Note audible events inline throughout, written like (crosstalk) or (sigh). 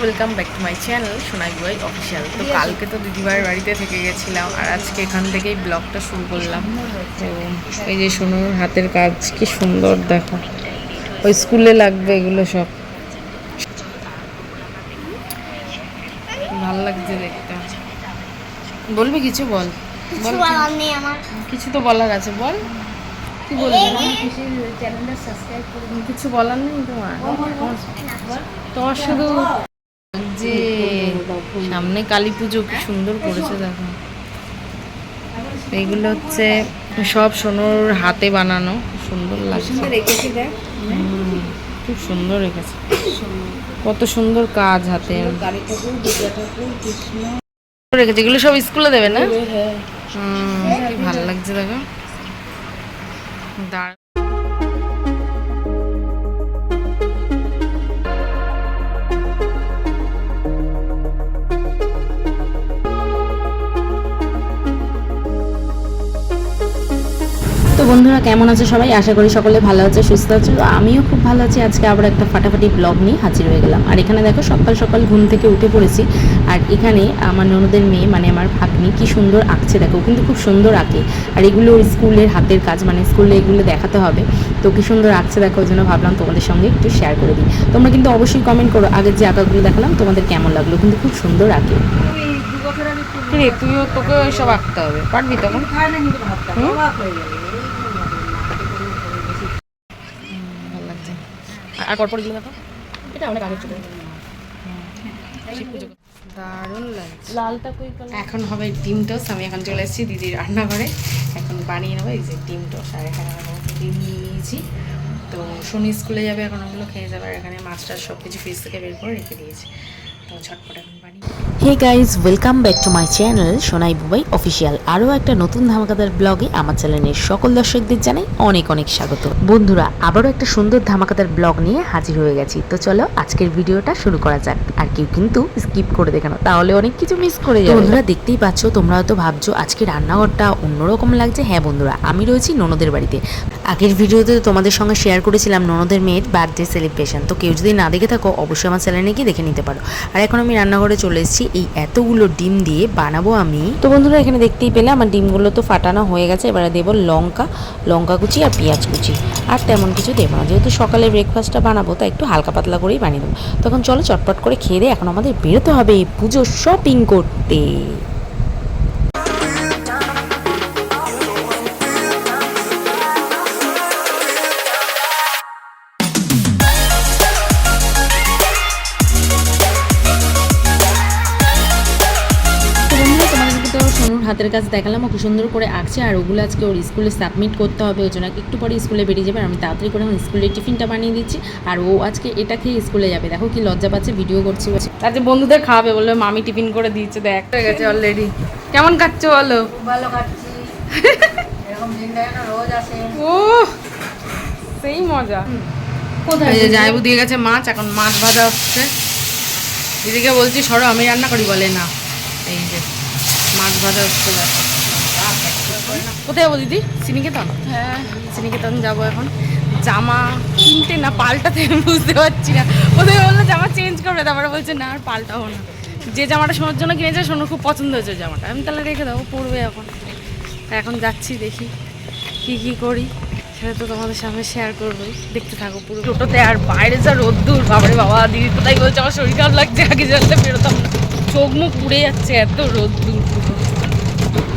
Welcome back to my channel Sonai বই official তো কালকে তো দিদিভাইয়ের বাড়িতে থেকে গেছিলাম আর আজকে এখান থেকেই ব্লগটা শুরু করলাম। তো এই যে সোনুর হাতের কাজ কি সুন্দর দেখো। ওই স্কুলে লাগবে এগুলো সব। ভালো লাগছে দেখতে। বলবি কিছু বল? কিছু বল বলার কিছু তো বলার আছে বল। কি বলবি? চ্যানেলটা সাবস্ক্রাইব করে কিছু বলার নেই তোমার? তোমার শুধু যে সামনে কালী পুজো কি সুন্দর করেছে দেখো। এইগুলো হচ্ছে সব সোনুর হাতে বানানো সুন্দর লাগছে। খুব সুন্দর রেখেছে। কত সুন্দর কাজ হাতে। রেখেছে। এগুলো সব স্কুলে দেবে না? হ্যাঁ। কি ভালো লাগছে দেখো। দাঁড় তো বন্ধুরা কেমন আছে সবাই? আশা করি সকলে ভালো আছে সুস্থ আছে। তো আমিও খুব ভালো আছি। আজকে আবার একটা ফাটাফাটি ব্লগ নিয়ে হাজির হয়ে গেলাম। আর এখানে দেখো সকাল সকাল ঘুম থেকে উঠে পড়েছি। আর এখানে আমার ননদের মেয়ে মানে আমার ভাগ্নি কি সুন্দর আঁকছে। দেখো কিন্তু খুব সুন্দর আঁকে। আর এগুলো ওর স্কুলের হাতের কাজ মানে স্কুলে এগুলো দেখাতে হবে। তো কি সুন্দর আঁকছে দেখো ওই জন্য ভাবলাম তোমাদের সঙ্গে একটু শেয়ার করে দিই। তোমরা কিন্তু অবশ্যই কমেন্ট করো আগের যে আঁকাগুলো দেখালাম তোমাদের কেমন লাগল? কিন্তু খুব সুন্দর আঁকে। তুইও তোকে সব আঁকতে হবে। পারবি তখন খায় না কিন্তু ভাতটা হুম? অবাক হয়ে গেল ভালো লাগছে আর পরপর গিয়ে দেখো। এটা অনেক আগে চলে দারুণ লাগছে। লালটা কই এখন হবে ডিম টস আমি এখন চলে এসেছি দিদির রান্নাঘরে। এখন বানিয়ে নেব এই যে ডিম টোস আর এখানে ডিম নিয়েছি। তো শনি স্কুলে যাবে এখন ওগুলো খেয়ে যাবে। আর এখানে মাছটা সব কিছু ফ্রিজ থেকে বের করে রেখে দিয়েছি। ঝটপট এখন বানিয়ে hey guys welcome back to my channel Sonai Bubai official আরও একটা নতুন ধামাকাদার ব্লগে আমার চ্যানেলের সকল দর্শকদের জানাই অনেক অনেক স্বাগত। বন্ধুরা আবারও একটা সুন্দর ধামাকাদার ব্লগ নিয়ে হাজির হয়ে গেছি। তো চলো আজকের ভিডিওটা শুরু করা যাক। আর কেউ কিন্তু স্কিপ করে দেখানো তাহলে অনেক কিছু মিস করে যাবে। বন্ধুরা দেখতেই পাচ্ছ তোমরা হয়তো ভাবছ আজকে রান্নাঘরটা অন্যরকম লাগছে। হ্যাঁ বন্ধুরা আমি রয়েছি ননদের বাড়িতে। আগের ভিডিওতে তোমাদের সঙ্গে শেয়ার করেছিলাম ননদের মেয়ের বার্থডে সেলিব্রেশন তো কেউ যদি না দেখে থাকো অবশ্যই আমার চ্যানেলে গিয়ে দেখে নিতে পারো। আর এখন আমি রান্নাঘরে চলে এসেছি। এই এতগুলো ডিম দিয়ে বানাবো আমি। তো বন্ধুরা, এখানে দেখতেই পেলে আমার ডিমগুলো তো ফাটানো হয়ে গেছে। এবারে দেবো লঙ্কা লঙ্কা কুচি আর পেঁয়াজ কুচি। আর তেমন কিছু দেবো না। যেহেতু সকালে ব্রেকফাস্টটা বানাবো, তাই একটু হালকা পাতলা করেই বানিয়ে দেবো। তখন চলো চটপট করে খেয়ে দেয় এখন আমাদের বেরোতে হবে পুজো শপিং করতে। হাতের কাজ দেখালাম ও খুব সুন্দর করে আঁকছে আর ওগুলো আজকে ওর স্কুলে সাবমিট করতে হবে ওই জন্য একটু পরে স্কুলে বেরিয়ে যাবে আর আমি তাড়াতাড়ি করে এখন স্কুলের টিফিনটা বানিয়ে দিচ্ছি আর ও আজকে এটা খেয়ে স্কুলে যাবে। দেখো কি লজ্জা পাচ্ছে ভিডিও করছি। বলছে আজকে বন্ধুদের খাওয়াবে বলল মামি টিফিন করে দিয়েছে দেখ। হয়ে গেছে অলরেডি কেমন খাচ্ছো বলো? ভালো খাচ্ছি। রোজ আসে। ও সেই মজা। কোথায়? জায়বু দিয়ে গেছে মাছ এখন মাছ ভাজা হচ্ছে। দিদিকে বলছি সরো আমি রান্না করি বলে না। এই যে। মাছ ভাজা হচ্ছে দেখো কোথায় যাব দিদি? সিনিকেতন? হ্যাঁ। সিনিকেতন যাব এখন। জামা কিনতে না পাল্টাতে আমি বুঝতে পারছি না। ওদের বলল? জামা চেঞ্জ করবে তারপরে বলছে না আর পাল্টাবো না। যে জামাটা শোনার জন্য কিনেছে শোনো খুব পছন্দ হয়েছে জামাটা। আমি তাহলে রেখে দেবো পরবে এখন। এখন যাচ্ছি দেখি কি কি করি। সেটা তো তোমাদের সামনে শেয়ার করবোই। দেখতে থাকো পুরো। টোটোতে আর বাইরে যা রোদ্দুর বাবারে বাবা দিদি কোথায় বলছে আমার শরীর খারাপ লাগছে আগে জানলে বেরোতাম না। পুড়ে যাচ্ছে, এত রোদ্দুর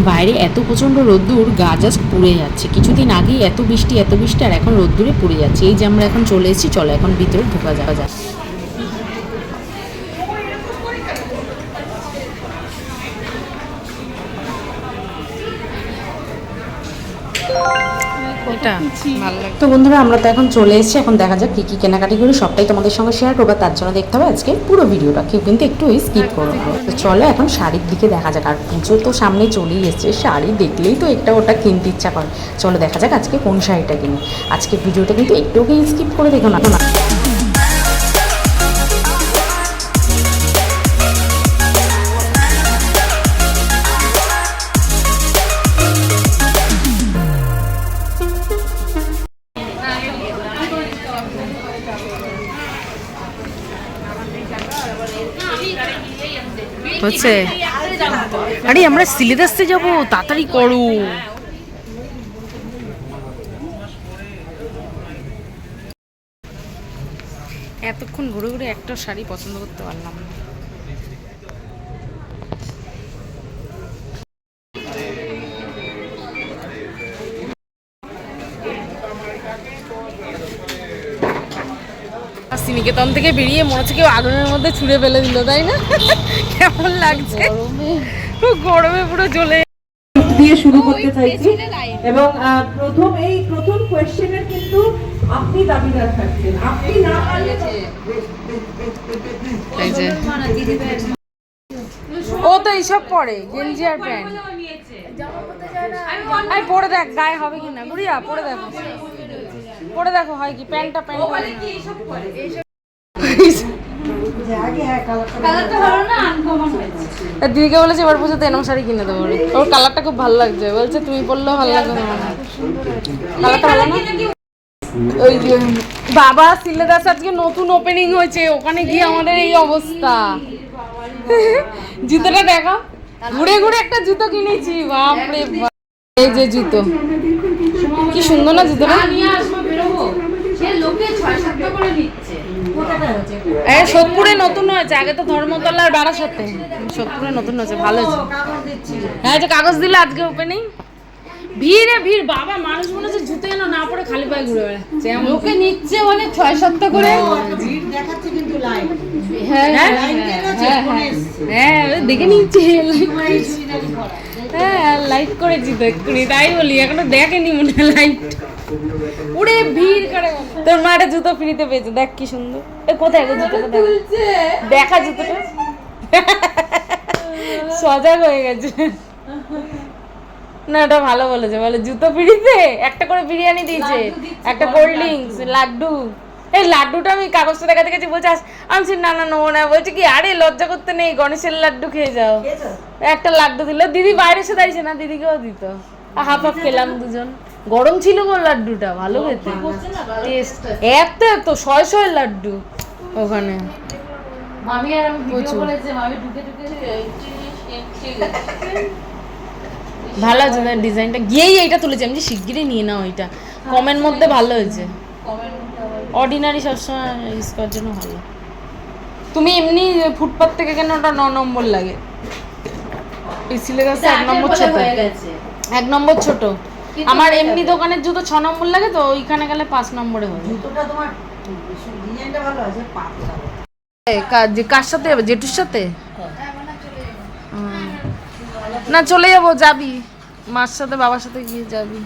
বাইরে এত প্রচণ্ড রোদ্দুর, গা জাস্ট পুড়ে যাচ্ছে। কিছুদিন আগেই এত বৃষ্টি এত বৃষ্টি, আর এখন রোদ্দুরে পুড়ে যাচ্ছে। এই যে আমরা এখন চলে এসেছি, চলো এখন ভিতরে ঢোকা যাওয়া যাক। ভালো তো বন্ধুরা আমরা তো এখন চলে এসেছি। এখন দেখা যাক কি কি কেনাকাটি করি। সবটাই তোমাদের সঙ্গে শেয়ার করব। তার জন্য দেখতে হবে আজকে পুরো ভিডিওটা। কেউ কিন্তু একটু স্কিপ করব তো চলো এখন শাড়ির দিকে দেখা যাক। আর পুজো তো সামনে চলেই এসছে। শাড়ি দেখলেই তো একটা ওটা কিনতে ইচ্ছা করে। চলো দেখা যাক আজকে কোন শাড়িটা কিনি। আজকে ভিডিওটা কিন্তু একটুও স্কিপ করে দেখো না। হচ্ছে। আরে আমরা সিলেদাসে যাব, তাড়াতাড়ি করো। এতক্ষণ ঘুরে ঘুরে একটা শাড়ি পছন্দ করতে পারলাম না। আর শ্রীনিকেতন থেকে বেরিয়ে মনে হচ্ছে কেউ আগুনের মধ্যে ছুঁড়ে ফেলে দিল, তাই না? কেমন লাগছে? খুব গরমে পুরো জ্বলে। দিয়ে শুরু করতে চাইছি। এবং প্রথম এই প্রথম কোয়েশ্চেনের কিন্তু আপনি দাবিদার থাকছেন। আপনি না পারলে ও তো এইসব পরে গেঞ্জি আর প্যান্ট আই পরে দেখ গায়ে হবে কি না গুড়িয়া পরে দেখো। পরে দেখো হয় কি প্যান্টটা প্যান্ট দিদিকে বলেছে এবার পুজোতে এরম শাড়ি কিনে দেবো ওর কালারটা খুব ভালো লাগছে। বলছে, তুমি পরলেও ভালো লাগবে কালারটা ভালো না? ওই বাবা সিলেদাস আজকে নতুন ওপেনিং হয়েছে। ওখানে গিয়ে আমাদের এই অবস্থা। জুতোটা দেখো ঘুরে ঘুরে একটা জুতো কিনেছি। বাপরে বাপ। এই যে জুতো। কি সুন্দর না জুতোটা? এ সোদপুরে নতুন হয়েছে আগে তো ধর্মতলা আর বারাসাতে। সোদপুরে নতুন হয়েছে ভালো হয়েছে। হ্যাঁ যে কাগজ দিলে আজকে ওপেনিং ভিড়ে ভিড় বাবা মানুষ মনে হচ্ছে জুতো যেন না পরে খালি পায়ে ঘুরে বেড়াচ্ছে। লোকে নিচ্ছে মানে ছয় সাতটা করে। হ্যাঁ। হ্যাঁ হ্যাঁ, হ্যাঁ ওই দেখে নিচ্ছে হ্যাঁ লাইট করেছি তো এক্ষুনি তাই বলি এখনও দেখেনি মনে হয় লাইট উড়ে ভিড় করে তোর মা একটা জুতো ফ্রিতে পেয়েছে দেখ কি সুন্দর। এ কোথায় গো জুতোটা? দেখা। দেখা জুতোটা। সজাগ হয়ে গেছে। না এটা ভালো বলেছে। বলে জুতো ফ্রিতে? একটা করে বিরিয়ানি দিয়েছে। একটা কোল্ড ড্রিঙ্কস লাড্ডু। এই লাড্ডুটা আমি কাগজটা দেখাতে গেছি বলছে আস- আমি বলছি, না না নেব না। বলছে কি আরে লজ্জা করতে নেই গণেশের লাড্ডু খেয়ে যাও। একটা লাড্ডু দিল। দিদি বাইরে এসে দাঁড়িয়েছে। না দিদিকেও দিত। হাফ হাফ খেলাম দুজন। গরম ছিল গো লাড্ডুটা ভালো খেতে। টেস্ট। এত এত শয় শয় লাড্ডু ওখানে। মামি আর আমি ভিডিও করেছে মামি ঢুকে ঢুকে ভালো আছে তার ডিজাইনটা। গিয়েই এইটা তুলেছি আমি যে শিগগিরই নিয়ে নাও ওইটা কমের মধ্যে ভালো হয়েছে। অর্ডিনারি সবসময় ইউজ করার জন্য ভালো। তুমি এমনি ফুটপাথ থেকে কেন ওটা ন নম্বর লাগে? এই সিলেবাসে এক নম্বর ছোট। এক নম্বর ছোট। আমার এমনি দোকানের জুতো ছ নম্বর লাগে তো ওইখানে গেলে পাঁচ নম্বরে হবে। জুতোটা তোমার ডিজাইনটা ভালো আছে পাতলা। কার সাথে যাবে? জেঠুর সাথে? হুম। না চলে যাব যাবি। মার সাথে বাবার সাথে গিয়ে যাবি।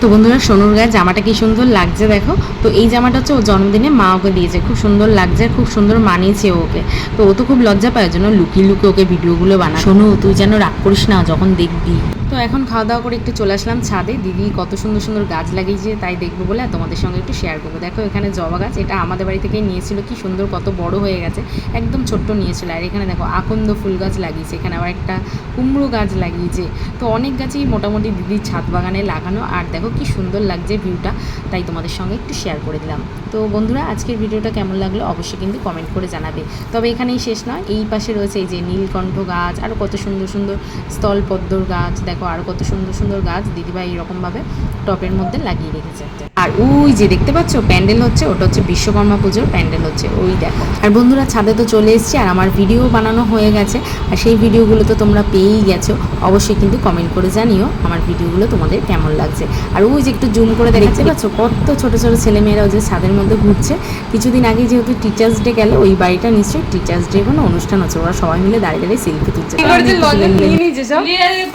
তো বন্ধুরা সোনুর গায়ে জামাটা কি সুন্দর লাগছে দেখো। তো এই জামাটা হচ্ছে ও জন্মদিনে মা ওকে দিয়েছে। খুব সুন্দর লাগছে আর খুব সুন্দর মানিয়েছে ওকে। তো ও তো খুব লজ্জা পায় জন্য লুকিয়ে লুকিয়ে ওকে ভিডিওগুলো বানা শোনো তুই যেন রাগ করিস না যখন দেখবি। তো এখন খাওয়া দাওয়া করে একটু চলে আসলাম ছাদে। দিদি কত সুন্দর সুন্দর গাছ লাগিয়েছে, তাই দেখব বলে তোমাদের সঙ্গে একটু শেয়ার করব। দেখো এখানে জবা গাছ, এটা আমাদের বাড়ি থেকেই নিয়েছিল, কি সুন্দর কত বড় হয়ে গেছে, একদম ছোট্ট নিয়েছিল। আর এখানে দেখো আকন্দ ফুল গাছ লাগিয়েছে, এখানে আবার একটা কুমড়ো গাছ লাগিয়েছে। তো অনেক গাছই মোটামুটি দিদির ছাদ বাগানে লাগানো, আর দেখো কি সুন্দর লাগছে ভিউটা তাই তোমাদের সঙ্গে একটু শেয়ার করে দিলাম। তো বন্ধুরা, আজকের ভিডিওটা কেমন লাগল অবশ্যই কিন্তু কমেন্ট করে জানাবে। তবে এখানেই শেষ নয়, এই পাশে রয়েছে এই যে নীলকণ্ঠ গাছ আরও কত সুন্দর সুন্দর স্থলপদ্মর গাছ, দেখো আরও কত সুন্দর সুন্দর গাছ দিদিভাই এরকমভাবে টপের মধ্যে লাগিয়ে রেখেছে। আর ওই যে দেখতে পাচ্ছ প্যান্ডেল হচ্ছে ওটা হচ্ছে বিশ্বকর্মা পুজোর প্যান্ডেল হচ্ছে ওই দেখো। আর বন্ধুরা ছাদে তো চলে এসেছি আর আমার ভিডিও বানানো হয়ে গেছে আর সেই ভিডিওগুলো তো তোমরা পেয়েই গেছো অবশ্যই কিন্তু কমেন্ট করে জানিও আমার ভিডিওগুলো তোমাদের কেমন লাগছে। আর ওই যে একটু জুম করে দেখতে পাচ্ছ? কত ছোট ছোট ছেলেমেয়েরা ওই যে ছাদের মধ্যে ঘুরছে। কিছুদিন আগে যেহেতু টিচার্স ডে গেল ওই বাড়িটা নিশ্চয়ই টিচার্স ডে কোনো অনুষ্ঠান হচ্ছে ওরা সবাই মিলে দাঁড়িয়ে দাঁড়িয়ে সেলফি তুলছে।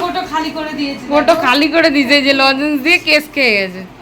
ফটো খালি করে দিয়েছে। ফটো খালি করে দিয়েছে যে লজেন্স দিয়ে কেস খেয়ে গেছে।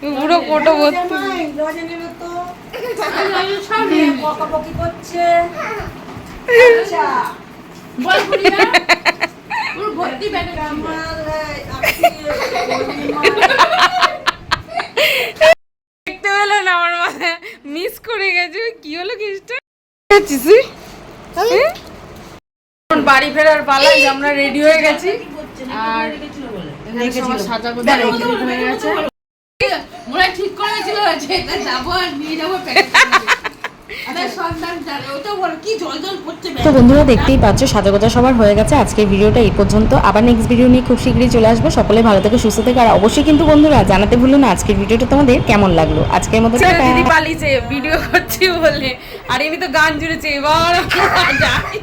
পুরো ভর্তি করছে। আচ্ছা। ভর্তি দেখতে পেল না আমার মাথায়। মিস করে গেছে। কি হলো কেসটা? বাড়ি ফেরার পালাই আমরা রেডি হয়ে গেছি। আর সাজা হয়ে গেছে। যাব আর নিয়ে যাব পড়ছে (laughs) তো বন্ধুরা দেখতেই পাচ্ছ সাজাগোজা সবার হয়ে গেছে। আজকের ভিডিওটা এই পর্যন্ত। আবার নেক্সট ভিডিও নিয়ে খুব শীঘ্রই চলে আসব। সকলে ভালো থেকে সুস্থ থেকে। আর অবশ্যই কিন্তু বন্ধুরা জানাতে ভুলো না আজকের ভিডিওটা তোমাদের কেমন লাগল? আজকের মতো। দিদি পালিয়েছে ভিডিও করছি বলে। আর এমনি তো গান জুড়েছে এবার যাই।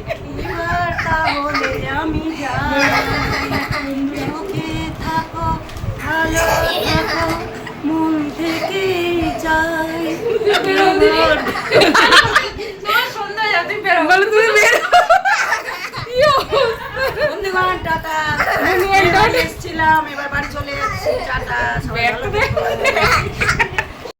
এবার বাড়ি চলে যাচ্ছি। টাটা সবাই।